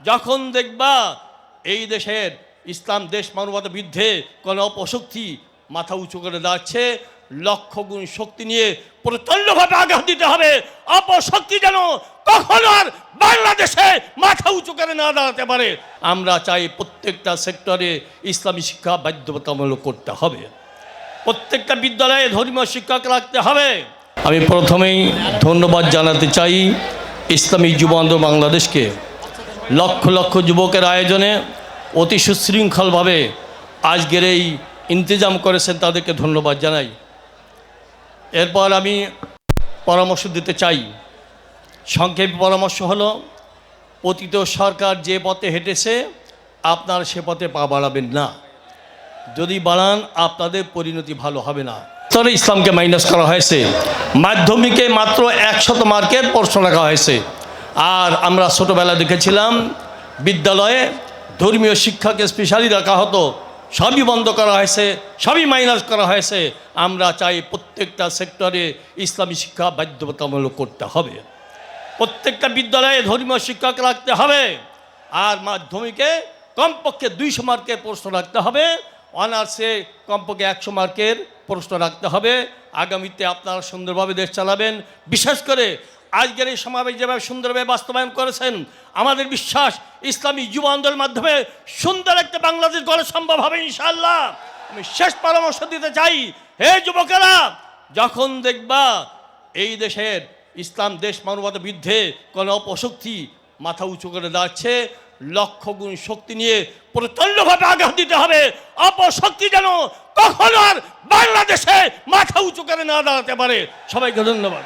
যখন দেখবা এই দেশের ইসলাম দেশ মানবতা বিরুদ্ধে কোনো অপশক্তি মাথা উঁচু করে দাঁড়াচ্ছে লক্ষ গুণ শক্তি নিয়ে প্রচণ্ডভাবে আঘাত দিতে হবে। অপশক্তি যেন কখনো আর বাংলাদেশে মাথা উঁচু করে না দাঁড়াতে পারে। আমরা চাই প্রত্যেকটা সেক্টরে ইসলামী শিক্ষা বাধ্যতামূলক করতে হবে। প্রত্যেকটা বিদ্যালয়ে ধর্মীয় শিক্ষক রাখতে হবে। আমি প্রথমেই ধন্যবাদ জানাতে চাই ইসলামী যুব আন্দোলন বাংলাদেশকে। লক্ষ লক্ষ যুবকের আয়োজনে অতি সুশৃঙ্খলভাবে আজকের এই ইন্তজাম করেছেন তাদেরকে ধন্যবাদ জানাই। এরপর আমি পরামর্শ দিতে চাই। সংক্ষেপ পরামর্শ হলো, অতীত সরকার যে পথে হেঁটেছে, আপনার সে পথে পা বাড়াবেন না। যদি বাড়ান, আপনাদের পরিণতি ভালো হবে না। তবে ইসলামকে মাইনাস করা হয়েছে। মাধ্যমিকে মাত্র একশত মার্কের প্রশ্ন রাখা হয়েছে। আর আমরা ছোটোবেলা দেখেছিলাম, বিদ্যালয়ে ধর্মীয় শিক্ষাকে স্পেশালি রাখা হতো। সবই বন্ধ করা হয়েছে, সবই মাইনাস করা হয়েছে। আমরা চাই প্রত্যেকটা সেক্টরে ইসলামী শিক্ষা বাধ্যতামূলক করতে হবে। প্রত্যেকটা বিদ্যালয়ে ধর্মীয় শিক্ষক রাখতে হবে। আর মাধ্যমিকে কমপক্ষে দুইশো মার্কের প্রশ্ন রাখতে হবে। অনার্সে কমপক্ষে একশো মার্কের প্রশ্ন রাখতে হবে। আগামীতে আপনারা সুন্দরভাবে দেশ চালাবেন। বিশেষ করে আজকের এই সমাবেশ যেভাবে সুন্দরভাবে বাস্তবায়ন করেছেন, আমাদের বিশ্বাস, ইসলামী যুব আন্দোলনের মাধ্যমে সুন্দর একটা বাংলাদেশ গড়ে সম্ভব হবে ইনশাআল্লাহ। আমি শেষ পরামর্শ দিতে চাই, হে যুবকেরা, যখন দেখবা এই দেশের ইসলাম দেশ মানবতা বিরুদ্ধে কোনো অপশক্তি মাথা উঁচু করে দাঁড়াচ্ছে লক্ষ গুণ শক্তি নিয়ে প্রচণ্ডভাবে আঘাত দিতে হবে, অপশক্তি যেন কখনো আর বাংলাদেশে মাথা উঁচু করে না দাঁড়াতে পারে। সবাইকে ধন্যবাদ।